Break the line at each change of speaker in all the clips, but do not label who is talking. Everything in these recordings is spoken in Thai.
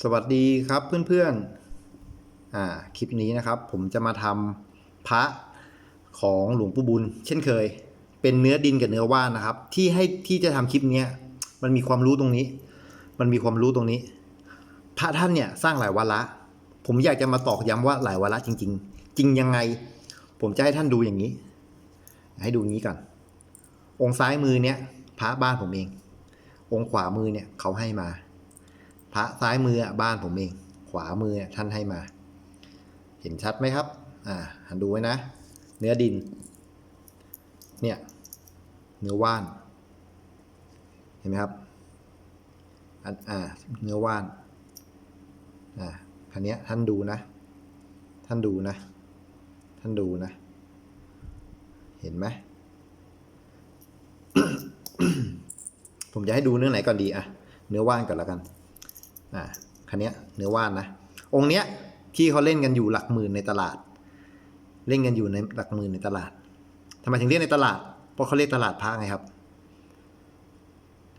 สวัสดีครับเพื่อนๆอ่าคลิปนี้นะครับ ผมจะมาทำพระของหลวงปู่บุญ เช่นเคย เป็นเนื้อดินกับเนื้อว่านนะครับ ที่ให้ที่จะทำคลิปนี้มันมีความรู้ตรงนี้ มันมีความรู้ตรงนี้ พระท่านเนี่ยสร้างหลายวาระผมอยากจะมาตอกย้ำว่าหลายวาระจริง ๆ จริงยังไง ผมจะให้ท่านดูอย่างนี้ ให้ดูงี้ก่อน องค์ซ้ายมือเนี่ยพระบ้านผมเอง องค์ขวามือเนี่ยเขาให้มา พระซ้ายมืออะบ้านผมเอง ขวามืออะท่านให้มา เห็นชัดไหมครับ อ่าหันดูไว้นะ เนื้อดิน เนี่ย เนื้อว่าน เห็นไหมครับอันอ่า เนื้อว่าน อ่าคันนี้ท่านดูนะ ท่านดูนะ ท่านดูนะ เห็นไหมผมจะให้ดูเนื้อไหนก่อนดีอะเนื้อว่านก่อนแล้วกัน อ่าคันเนี้ยเนื้อว่านนะ องค์เนี้ยที่เขาเล่นกันอยู่หลักหมื่นในตลาด เล่นกันอยู่ในหลักหมื่นในตลาดทำไมถึงเรียกในตลาด เพราะเขาเรียกตลาดพระไงครับ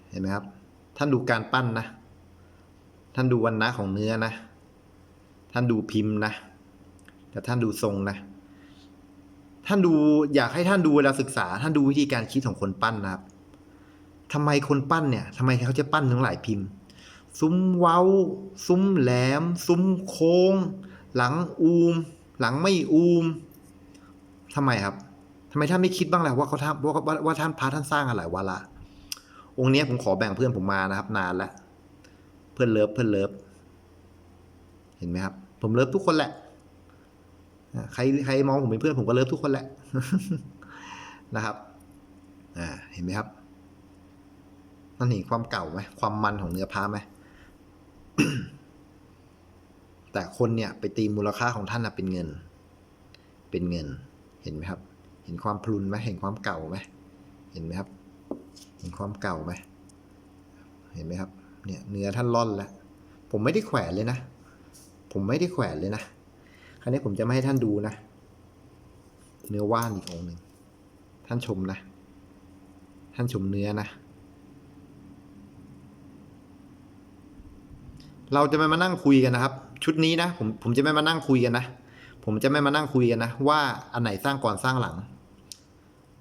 เห็นไหมครับ ท่านดูการปั้นนะ ท่านดูวันนะของเนื้อนะ ท่านดูพิมพ์นะแต่ท่านดูทรงนะ ท่านดูอยากให้ท่านดูเวลาศึกษา ท่านดูวิธีการคิดของคนปั้นนะครับทำไมคนปั้นเนี่ยทำไมเขาจะปั้นถึงหลายพิมพ์ ซุ้มเว้า ซุ้มแหลม ซุ้มโค้ง หลังอูม หลังไม่อูมทำไมครับทำไมท่านไม่คิดบ้างล่ะว่าเขาทำว่าว่าว่าท่านพาท่านสร้างอะไรวะละองค์นี้ผมขอแบ่งเพื่อนผมมานะครับ นานแล้วเพื่อนเลิฟเพื่อนเลิฟเห็นไหมครับ ผมเลิฟทุกคนแหละใครใครมองผมเป็นเพื่อนผมก็เลิฟทุกคนแหละนะครับอ่าเห็นไหมครับนั่นเห็นความเก่าไหมความมันของเนื้อผ้าไหม แต่คนเนี่ยไปตีมูลค่าของท่านนะเป็นเงิน เป็นเงิน เห็นไหมครับ เห็นความพลุนไหมเห็นความเก่าไหมเห็นไหมครับ เห็นความเก่าไหมเห็นไหมครับ เนี่ยเนื้อท่านร่อนแล้ว ผมไม่ได้แขวนเลยนะ ผมไม่ได้แขวนเลยนะ คราวนี้ผมจะไม่ให้ท่านดูนะ เนื้อว่านอีกองหนึ่ง ท่านชมนะ ท่านชมเนื้อนะ เราจะไม่มานั่งคุยกันนะครับ ชุดนี้นะผมผมจะไม่มานั่งคุยกันนะ ผมจะไม่มานั่งคุยกันนะ ว่าอันไหนสร้างก่อนสร้างหลัง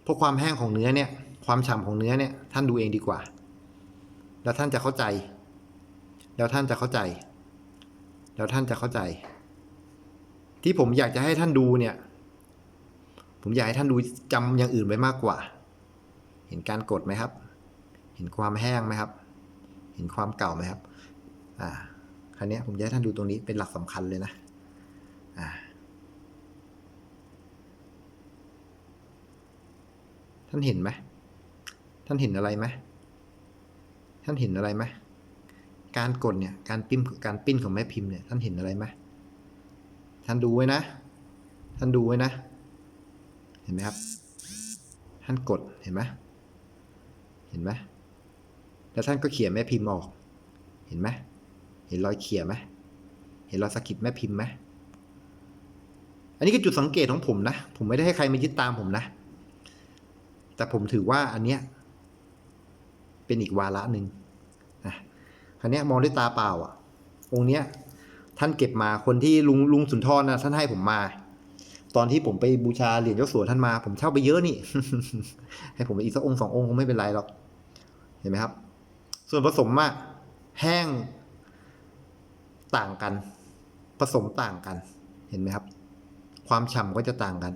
เพราะความแห้งของเนื้อเนี่ย ความฉ่ำของเนื้อเนี่ย ท่านดูเองดีกว่า แล้วท่านจะเข้าใจ แล้วท่านจะเข้าใจ แล้วท่านจะเข้าใจ ที่ผมอยากจะให้ท่านดูเนี่ย ผมอยากให้ท่านดูจำอย่างอื่นไว้มากกว่า เห็นการกดไหมครับ เห็นความแห้งไหมครับ เห็นความเก่าไหมครับ อ่า คราวนี้ผมจะให้ท่านดูตรงนี้เป็นหลักสำคัญเลยนะอ่าท่านเห็นไหมท่านเห็นอะไรไหมท่านเห็นอะไรไหมการกดเนี่ย การปิ้นการปิ้นของแม่พิมพ์เนี่ย ท่านเห็นอะไรไหมท่านดูไว้นะ ท่านดูไว้นะ เห็นไหมครับ ท่านกด เห็นไหมเห็นไหมแล้วท่านก็เขียนแม่พิมพ์ออก เห็นไหม เห็นรอยเขี่ยไหมเห็นรอยสะกิดแม่พิมพ์ไหมอันนี้คือจุดสังเกตของผมนะ ผมไม่ได้ให้ใครมายึดตามผมนะ แต่ผมถือว่าอันเนี้ยเป็นอีกวาระหนึ่งนะคราวเนี้ยมองด้วยตาเปล่าอะ องค์เนี้ยท่านเก็บมาคนที่ลุงลุงสุนทรนะท่านให้ผมมา ตอนที่ผมไปบูชาเหรียญเจ้าสัวท่านมา ผมเช่าไปเยอะนี่ ให้ผมไปอีกสักองค์สององค์คงไม่เป็นไรหรอก เห็นไหมครับ ส่วนผสมอะแห้ง ต่างกัน ผสมต่างกัน เห็นไหมครับ ความฉ่ำก็จะต่างกัน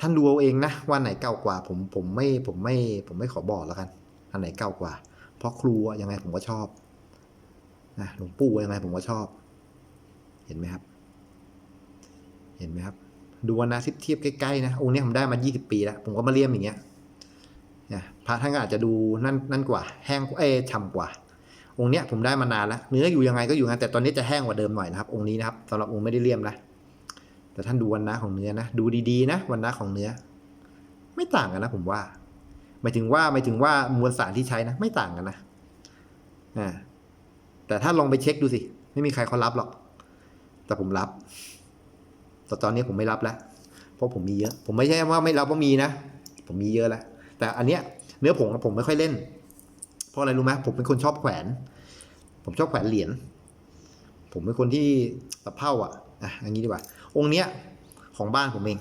ท่านดูเอาเองนะว่าไหนเก่ากว่า ผมผมไม่ผมไม่ผมไม่ขอบอกแล้วกัน อันไหนเก่ากว่า เพราะครูยังไงผมก็ชอบนะหลวงปู่ยังไงผมก็ชอบ เห็นไหมครับ เห็นไหมครับ ดูนะทียบเทียบใกล้ๆนะองค์นี้ผมได้มา 20 ปีแล้ว ผมก็มาเลี่ยมอย่างเงี้ยนะพระท่านก็อาจจะดูนั่นนั่นกว่า แห้งเออฉ่ำกว่า องค์เนี้ยผมได้มานานแล้ว เนื้ออยู่ยังไงก็อยู่งั้นแต่ตอนนี้จะแห้งกว่าเดิมหน่อยนะครับ องค์นี้นะครับสำหรับองค์ไม่ได้เลี่ยมนะแต่ท่านดูวันนะของเนื้อนะดูดีๆนะวันนะของเนื้อ ไม่ต่างกันนะ ผมว่าหมายถึงว่าหมายถึงว่ามวลสารที่ใช้นะ ไม่ต่างกันนะอ่าแต่ถ้าลองไปเช็คดูสิ ไม่มีใครเขารับหรอก แต่ผมรับ แต่ตอนนี้ผมไม่รับแล้ว เพราะผมมีเยอะ ผมไม่ใช่ว่าไม่รับว่ามีนะ ผมมีเยอะแล้ว แต่อันเนี้ยเนื้อผงผมไม่ค่อยเล่น เพราะอะไรรู้ไหมผมเป็นคนชอบแขวน ผมชอบแขวนเหรียญผมเป็นคนที่สะเพ่าอะอะอย่างนี้ดีกว่า องค์เนี้ยของบ้านผมเอง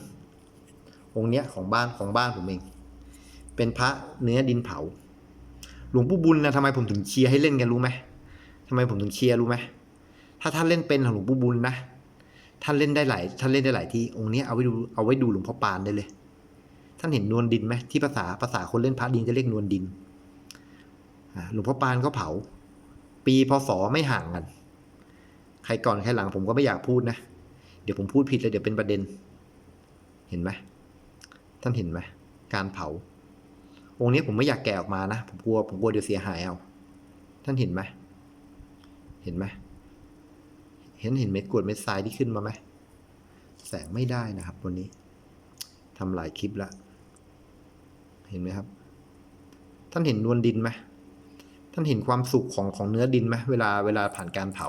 องค์เนี้ยของบ้านของบ้านผมเอง เป็นพระเนื้อดินเผา หลวงปู่บุญนะทำไมผมถึงเชียร์ให้เล่นกันรู้ไหมทำไมผมถึงเชียร์รู้ไหมถ้าท่านเล่นเป็นของหลวงปู่บุญนะท่านเล่นได้หลายท่านเล่นได้หลายที่องค์เนี้ยเอาไว้ดูเอาไว้ดูหลวงพ่อปานได้เลย ท่านเห็นนวลดินไหมที่ภาษาภาษาคนเล่นพระดินจะเรียกนวลดิน หลวงพ่อปานก็เผา ปีพศไม่ห่างกัน ใครก่อนใครหลังผมก็ไม่อยากพูดนะ เดี๋ยวผมพูดผิดแล้วเดี๋ยวเป็นประเด็น เห็นไหมท่านเห็นไหมการเผา องค์นี้ผมไม่อยากแกะออกมานะ ผมกลัวผมกลัวเดี๋ยวเสียหายเอา ท่านเห็นไหมเห็นไหมเห็นเห็นเม็ดกรวดเม็ดทรายที่ขึ้นมาไหมแสงไม่ได้นะครับวันนี้ทำหลายคลิปแล้วเห็นไหมครับ ท่านเห็นนวลดินไหม ท่านเห็นความสุขของของเนื้อดินไหมเวลาเวลาผ่านการเผา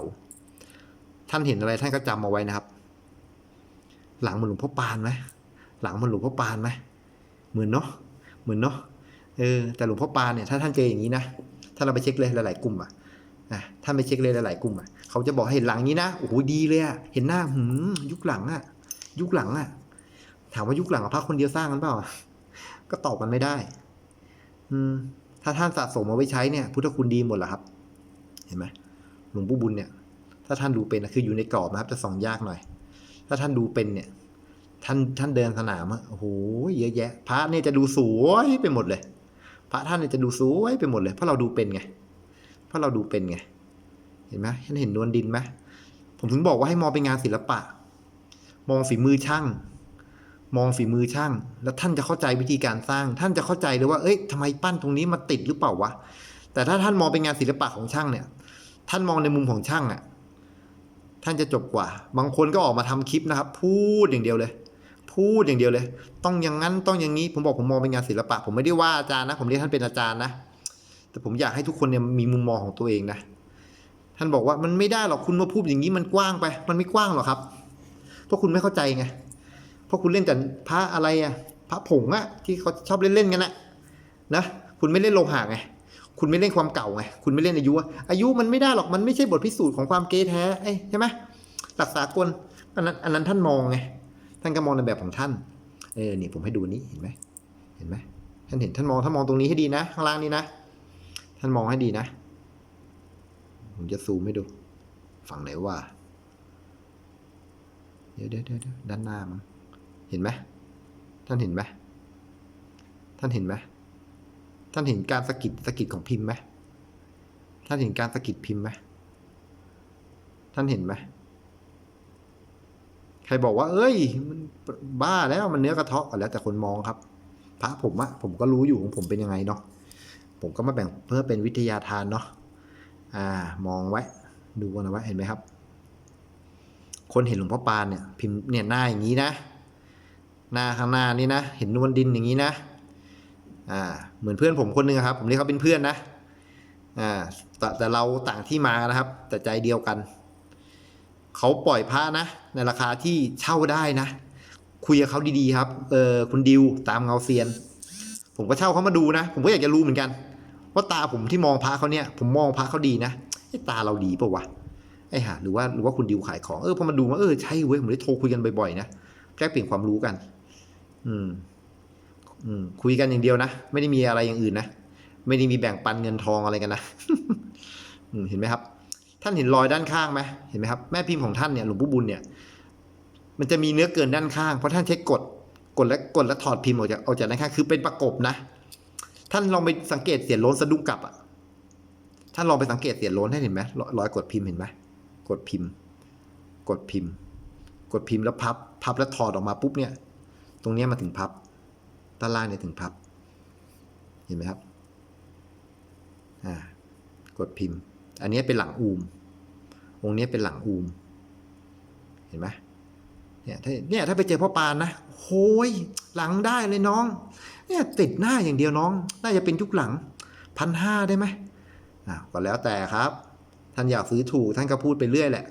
ท่านเห็นอะไรท่านก็จำเอาไว้นะครับ หลังเหมือนหลวงพ่อปานไหมหลังเหมือนหลวงพ่อปานไหมเหมือนเนาะเหมือนเนาะเออแต่หลวงพ่อปานเนี่ยถ้าท่านเจออย่างนี้นะถ้าเราไปเช็คเลยหลาย ๆ กลุ่มอะอะท่านไปเช็คเลยหลาย ๆ กลุ่มอะเขาจะบอกให้เห็นหลังนี้นะโอ้โหดีเลยอะเห็นหน้าหืมยุคหลังอะ ยุคหลังอะ ถามว่ายุคหลังอะพระคนเดียวสร้างกันเปล่าก็ตอบมันไม่ได้ อืม ถ้าท่านสะสมเอาไว้ใช้เนี่ยพุทธคุณดีหมดแหละครับ เห็นไหมหลวงปู่บุญเนี่ย ถ้าท่านดูเป็นนะคืออยู่ในกรอบนะครับจะส่องยากหน่อย ถ้าท่านดูเป็นเนี่ย ท่านท่านเดินสนามอะโอ้โหเยอะแยะ พระเนี่ยจะดูสวยไปหมดเลย พระท่านเนี่ยจะดูสวยไปหมดเลย เพราะเราดูเป็นไง เพราะเราดูเป็นไง เห็นไหมท่านเห็นนวลดินไหมผมถึงบอกว่าให้มองเป็นงานศิลปะ มองฝีมือช่าง มองฝีมือช่าง แล้วท่านจะเข้าใจวิธีการสร้าง ท่านจะเข้าใจเลยว่า เอ้ยทำไมปั้นตรงนี้มาติดหรือเปล่าวะ แต่ถ้าท่านมองเป็นงานศิลปะของช่างเนี่ย ท่านมองในมุมของช่างอะ ท่านจะจบกว่า บางคนก็ออกมาทำคลิปนะครับ พูดอย่างเดียวเลย พูดอย่างเดียวเลย ต้องอย่างนั้น ต้องอย่างนี้ ผมบอกผมมองเป็นงานศิลปะ ผมไม่ได้ว่าอาจารย์นะ ผมเรียกท่านเป็นอาจารย์นะ แต่ผมอยากให้ทุกคนเนี่ยมีมุมมองของตัวเองนะ ท่านบอกว่ามันไม่ได้หรอกคุณมาพูดอย่างนี้มันกว้างไป มันไม่กว้างหรอกครับ เพราะคุณไม่เข้าใจไง ราะคุณเล่นแต่พระอะไรอะพระผงอะที่เขาชอบเล่นๆกันนะนะคุณไม่เล่นโลหะไงคุณไม่เล่นความเก่าไงคุณไม่เล่นอายุอะอายุมันไม่ได้หรอกมันไม่ใช่บทพิสูจน์ของความเก๊แท้เอ้ใช่ไหมหลักสากลอันนั้นอันนั้นท่านมองไงท่านก็มองในแบบของท่านเออนี่ผมให้ดูนี้เห็นไหมเห็นไหมท่านเห็นท่านมองท่านมองตรงนี้ให้ดีนะ ข้างล่างนี้นะ ท่านมองให้ดีนะ ผมจะซูมให้ดู ฝั่งไหนว่า เดี๋ยวเดี๋ยวเดี๋ยวด้านหน้ามั้ง ห็นไหมท่านเห็นไหมท่านเห็นไหมท่านเห็นการสะกิดสะกิดของพิมพ์ไหมท่านเห็นการสะกิดพิมพ์ไหมท่านเห็นไหมใครบอกว่า เอ้ย มันบ้าแล้วมันเนื้อกระเทาะกันแล้วแต่คนมองครับ พระผมอะผมก็รู้อยู่ของผมเป็นยังไงเนาะผมก็มาแบ่งเพื่อเป็นวิทยาทานเนาะอ่า มองไว้ ดูกันเอาไว้เห็นไหมครับ คนเห็นหลวงพ่อปานเนี่ย พิมพ์เนี่ยหน้าอย่างนี้นะ หน้าข้างหน้านี่นะ เห็นนวลดินอย่างนี้นะ อ่า เหมือนเพื่อนผมคนหนึ่งครับ ผมเรียกเขาเป็นเพื่อนนะ อ่าแต่แต่เราต่างที่มานะครับ แต่ใจเดียวกัน เขาปล่อยพระนะ ในราคาที่เช่าได้นะ คุยกับเขาดีๆครับ เออคุณดิวตามเงาเซียน ผมก็เช่าเขามาดูนะ ผมก็อยากจะรู้เหมือนกัน ว่าตาผมที่มองพระเขาเนี่ย ผมมองพระเขาดีนะไอ้ตาเราดีเปล่าวะไอ้ห่าหรือว่าหรือว่าคุณดิวขายของ เออพอมาดูมาเออใช่เว้ยผมได้โทรคุยกันบ่อยๆนะแลกเปลี่ยนความรู้กัน อืม อืม คุยกันอย่างเดียวนะ ไม่ได้มีอะไรอย่างอื่นนะ ไม่ได้มีแบ่งปันเงินทองอะไรกันนะอืมเห็นไหมครับ ท่านเห็นรอยด้านข้างไหมเห็นไหมครับ แม่พิมพ์ของท่านเนี่ยหลวงปู่บุญเนี่ย มันจะมีเนื้อเกินด้านข้าง เพราะท่านใช้กด กดและกดและถอดพิมพ์ออกจากออกจากด้านข้าง คือเป็นประกบนะ ท่านลองไปสังเกตเสียนล้นสะดุ้งกลับอะ ท่านลองไปสังเกตเสียนล้นให้เห็นไหมรอยกดพิมพ์เห็นไหมกดพิมพ์ กดพิมพ์ กดพิมพ์แล้วพับ พับแล้วถอดออกมาปุ๊บเนี่ย ตรงนี้มาถึงพับด้านล่างเนี่ยถึงพับ เห็นไหมครับอ่ากดพิมพ์ อันนี้เป็นหลังอูม องค์นี้เป็นหลังอูม เห็นไหมเนี่ยถ้าเนี่ยถ้าไปเจอพ่อปานนะโอ้ยหลังได้เลยน้อง เนี่ยติดหน้าอย่างเดียวน้อง น่าจะเป็นทุกหลังพันห้าได้ไหมอ่าก็แล้วแต่ครับ ท่านอยากซื้อถูกท่านก็พูดไปเรื่อยแหละ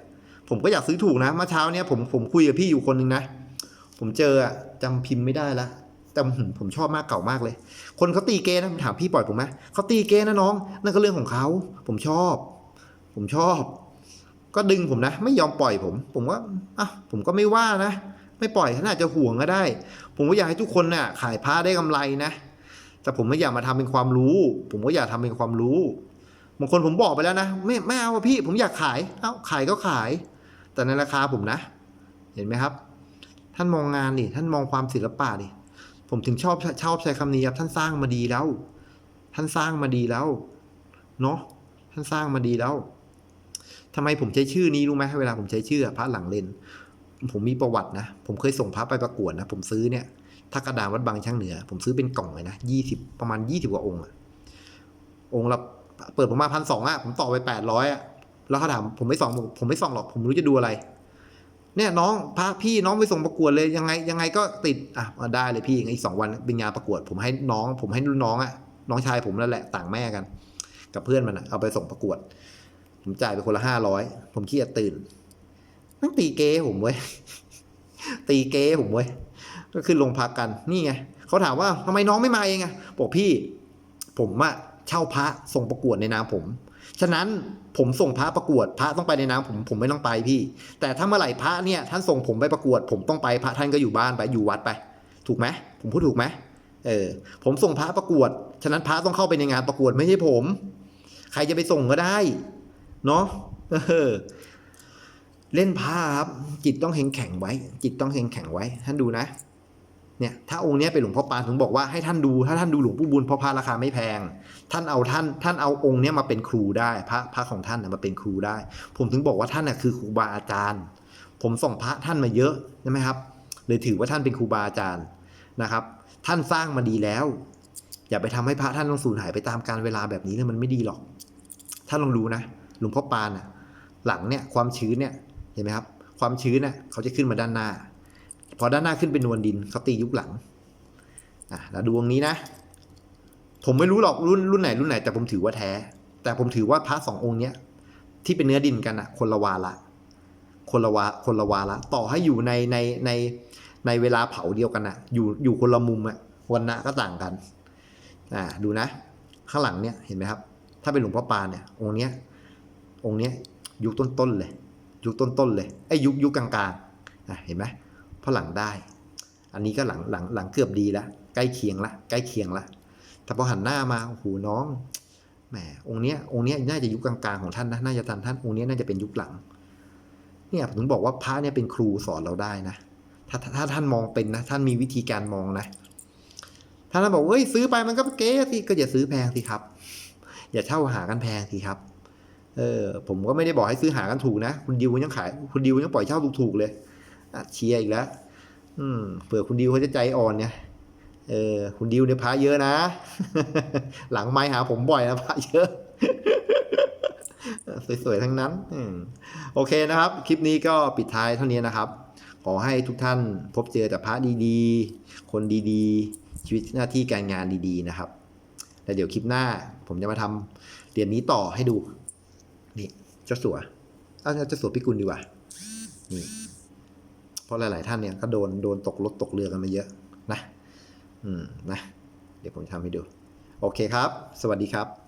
ผมก็อยากซื้อถูกนะเมื่อเช้าเนี่ยผมผมคุยกับพี่อยู่คนหนึ่งนะ ผมเจออะจำพิมพ์ไม่ได้ละแต่ผมชอบมากเก่ามากเลย คนเขาตีเกนะผมถามพี่ปล่อยผมไหมเขาตีเกนะน้อง นั่นก็เรื่องของเขา ผมชอบ ผมชอบ ก็ดึงผมนะ ไม่ยอมปล่อยผม ผมว่าอะผมก็ไม่ว่านะ ไม่ปล่อยท่านาจจะห่วงก็ได้ ผมก็อยากให้ทุกคนน่ะ ขายผ้าได้กำไรนะ แต่ผมไม่อยากมาทำเป็นความรู้ ผมก็อยากทำเป็นความรู้บางคนผมบอกไปแล้วนะ ไม่ไม่เอาพี่ ผมอยากขาย เอ้าขายก็ขาย แต่ในราคาผมนะ เห็นไหมครับ ท่านมองงานดิท่านมองความศิลปะดิผมถึงชอบชอบใช้คำนี้ครับท่านสร้างมาดีแล้ว ท่านสร้างมาดีแล้วเนาะท่านสร้างมาดีแล้วทำไมผมใช้ชื่อนี้รู้ไหมเวลาผมใช้ชื่อพระหลังเลนผมมีประวัตินะ ผมเคยส่งพระไปประกวดนะ ผมซื้อเนี่ยถ้ากระดานวัดบางช่างเหนือ ผมซื้อเป็นกล่องเลยนะยี่สิบประมาณยี่สิบกว่าองค์อะองค์ละเปิดประมาณพันสองอะผมต่อไปแปดร้อยอะแล้วเขาถามผมไม่ส่องผมไม่ส่องหรอก ผมรู้จะดูอะไร เนี่ยน้องพระพี่น้องไปส่งประกวดเลยยังไงยังไงก็ติดอะมาได้เลยพี่อีกสองวันเป็นงานประกวด ผมให้น้อง ผมให้รุ่นน้องอะน้องชายผมนั่นแหละต่างแม่กัน กับเพื่อนมันอะเอาไปส่งประกวด ผมจ่ายไปคนละห้าร้อยผมขี้เกียจตื่นนั่งตีเก้ผมเว้ยตีเก้ผมเว้ยก็ขึ้นลงพักกันนี่ไงเขาถามว่าทำไมน้องไม่มาเองอะบอกพี่ ผมอะเช่าพระส่งประกวดในนามผม ฉะนั้นผมส่งพระประกวดพระต้องไปในนามผมผมไม่ต้องไปพี่ แต่ถ้าเมื่อไหร่พระเนี่ยท่านส่งผมไปประกวด ผมต้องไปพระท่านก็อยู่บ้านไปอยู่วัดไป ถูกไหมผมพูดถูกไหมเออผมส่งพระประกวด ฉะนั้นพระต้องเข้าไปในงานประกวดไม่ใช่ผม ใครจะไปส่งก็ได้เนาะเออเล่นผ้าครับจิตต้องแข็งแข็งไว้ จิตต้องแข็งแข็งไว้ท่านดูนะ เนี่ยถ้าองค์นี้เป็นหลวงพ่อปานถึงบอกว่าให้ท่านดูถ้าท่านดูหลวงปู่บุญเพราะพระราคาไม่แพง ท่านเอาท่านท่านเอาองค์นี้มาเป็นครูได้พระพระของท่านนะมาเป็นครูได้ ผมถึงบอกว่าท่านน่ะคือครูบาอาจารย์ ผมส่งพระท่านมาเยอะใช่ไหมครับเลยถือว่าท่านเป็นครูบาอาจารย์นะครับ ท่านสร้างมาดีแล้ว อย่าไปทำให้พระท่านต้องสูญหายไปตามการเวลาแบบนี้เลยมันไม่ดีหรอกถ้านลองดูนะหลวงพ่อปานอะหลังเนี่ยความชื้นเนี่ยเห็นไหมครับ ความชื้นน่ะเขาจะขึ้นมาด้านหน้า พอด้านหน้าขึ้นเป็นนวลดินเขาตียุคหลังอะแล้วดวงนี้นะ ผมไม่รู้หรอกรุ่นรุ่นไหนรุ่นไหน แต่ผมถือว่าแท้ แต่ผมถือว่าพระสององค์เนี้ยที่เป็นเนื้อดินกันอะคนละวาละคนละวาคนละวาละต่อให้อยู่ในในในในเวลาเผาเดียวกันอะอยู่อยู่คนละมุมอะวันนะก็ต่างกันอ่าดูนะ ข้างหลังเนี่ยเห็นไหมครับ ถ้าเป็นหลวงพ่อปานเนี่ยองค์เนี้ยองค์เนี้ยยุคต้นๆเลย ยุคต้นๆเลยไอ้ยยุคยุคกลางๆอะเห็นไหม เพราะหลังได้ อันนี้ก็หลังหลังหลังเกือบดีแล้วใกล้เคียงละใกล้เคียงละแต่พอหันหน้ามาโอ้โหน้องแหมองค์เนี้ยองค์เนี้ยน่าจะยุคกลางๆของท่านนะน่าจะทันท่านองค์เนี้ยน่าจะเป็นยุคหลัง เนี่ยผมถึงบอกว่าพระเนี่ยเป็นครูสอนเราได้นะถ้าถ้าท่านมองเป็นนะ ท่านมีวิธีการมองนะท่านบอกเฮ้ยซื้อไปมันก็เก๊สิก็อย่าซื้อแพงสิครับ อย่าเช่าหากันแพงสิครับ เออ ผมก็ไม่ได้บอกให้ซื้อหากันถูกนะ คุณดิวยังขายคุณดิวยังปล่อยเช่าถูกๆเลย เชียร์อีกแล้วอืมเผื่อคุณดิวเขาจะใจอ่อนเนี่ยเออคุณดิวเนี่ยพระเยอะนะ หลังไม้หาผมบ่อยนะพระเยอะสวยๆทั้งนั้นอืโอเคนะครับ คลิปนี้ก็ปิดท้ายเท่านี้นะครับ ขอให้ทุกท่านพบเจอแต่พระดีๆ คนดีๆ ชีวิตหน้าที่การงานดีๆนะครับ แล้วเดี๋ยวคลิปหน้า ผมจะมาทำเหรียญนี้ต่อให้ดู นี่เจ้าสัวเอาเจ้าสัวพิกุลดีกว่า นี่ เพราะหลาย ๆ ท่านเนี่ยก็โดนโดนตกรถตกเรือกันมาเยอะนะ อืมนะ เดี๋ยวผมทำให้ดู โอเคครับ สวัสดีครับ